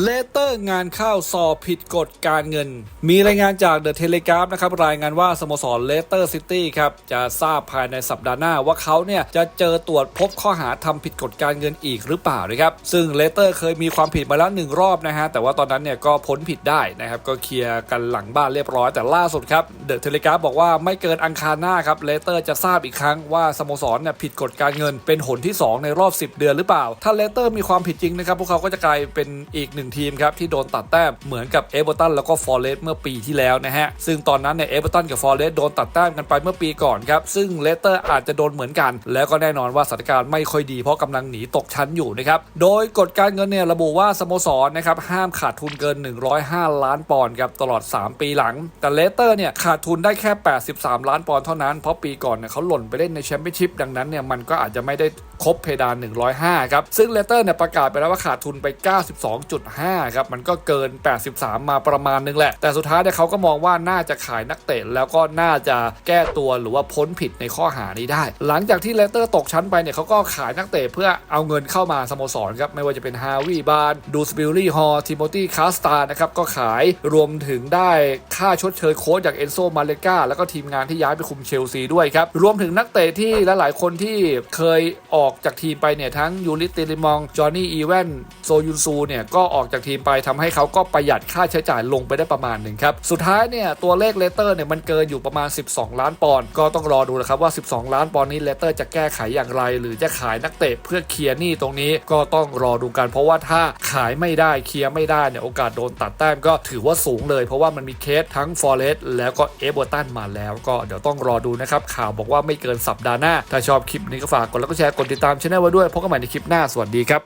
เลเตอร์งานเข้าสอบผิดกฎการเงิน มีรายงานจากเดอะเทเลกราฟนะครับรายงานว่าสโมสรเลสเตอร์ซิตี้ครับจะทราบภายในสัปดาห์หน้าว่าเขาเนี่ยจะเจอตรวจพบข้อหาทำผิดกฎการเงินอีกหรือเปล่านะครับซึ่งเลสเตอร์เคยมีความผิดมาแล้วหนึ่งรอบนะฮะแต่ว่าตอนนั้นเนี่ยก็พ้นผิดได้นะครับก็เคลียร์กันหลังบ้านเรียบร้อยแต่ล่าสุดครับเดอะเทเลกราฟบอกว่าไม่เกินอังคารหน้าครับเลสเตอร์จะทราบอีกครั้งว่าสโมสรเนี่ยผิดกฎการเงินเป็นหนที่สองในรอบ 10 เดือนหรือเปล่า ถ้าเลสเตอร์มีความผิดจริงนะครับพวกเขาก็จะกลายเป็นอีกหนึ่งทีมครับที่โดนตัดแต้มเหมือนกับเอเวอร์ตันแล้วก็ฟอร์เรสต์เมื่อปีที่แล้วนะฮะซึ่งตอนนั้นเนี่ยเอเวอร์ตันกับฟอร์เรสต์โดนตัดแต้มกันไปเมื่อปีก่อนครับซึ่งเลสเตอร์อาจจะโดนเหมือนกัน แล้วก็แน่นอนว่าสถานการณ์ไม่ค่อยดีเพราะกำลังหนีตกชั้นอยู่นะครับโดยกฎการเงินเนี่ยระบุว่าสโมสรนะครับห้ามขาดทุนเกิน 105 ล้านปอนด์ครับตลอด 3 ปีหลัง แต่เลสเตอร์เนี่ยขาดทุนได้แค่ 83 ล้านปอนด์เท่านั้นเพราะปีก่อนเนี่ยเขาหล่นไปเล่นในแชมเปี้ยนชิพดังนั้นเนี่ยมันก็อาจจะไม่ได้ครบเพดาน 105 ครับ ซึ่งเลสเตอร์เนี่ยประกาศไปแล้วว่าขาดทุนไป 92.5ครับมันก็เกิน 83 มาประมาณนึงแหละ แต่สุดท้ายเนี่ยเขาก็มองว่าน่าจะขายนักเตะแล้วก็น่าจะแก้ตัวหรือว่าพ้นผิดในข้อหานี้ได้ หลังจากที่เลสเตอร์ตกชั้นไปเนี่ยเขาก็ขายนักเตะเพื่อเอาเงินเข้ามาสโมสรครับไม่ว่าจะเป็นฮาวิบานดูสบิลลี่ฮอร์ทิโมธีคาสตานะครับก็ขายรวมถึงได้ค่าชดเชยโค้ชจากเอนโซมาเลกาแล้วก็ทีมงานที่ย้ายไปคุมเชลซีด้วยครับรวมถึงนักเตะที่ลหลายๆคนที่เคยออกจากทีมไปเนี่ยทั้งยูริสเตลิมองจอห์นนี่อีแวนโซยุนซูเนี่ยก็ออกอกจากทีมไปทำให้เขาก็ประหยัดค่าใช้จ่ายลงไปได้ประมาณหนึ่งครับสุดท้ายเนี่ยตัวเลขเลเตอร์เนี่ยมันเกินอยู่ประมาณ 12 ล้านปอนด์ก็ต้องรอดูนะครับว่า 12 ล้านปอนด์นี้เลเตอร์จะแก้ไขอย่างไร หรือจะขายนักเตะเพื่อเคลียร์หนี้ตรงนี้ก็ต้องรอดูกัน เพราะว่าถ้าขายไม่ได้เคลียร์ไม่ได้เนี่ยโอกาสโดนตัดแต้มก็ถือว่าสูงเลย เพราะว่ามันมีเคสทั้งฟอร์เรสแล้วก็เอเวอร์ตันมาแล้ว ก็เดี๋ยวต้องรอดูนะครับข่าวบอกว่าไม่เกินสัปดาห์หน้าถ้าชอบคลิปนี้ก็ฝากกดไลค์กดแชร์กดติดตามช่องไว้ด้วยพบกันใหม่ในคลิปหน้าสวัสดีครับ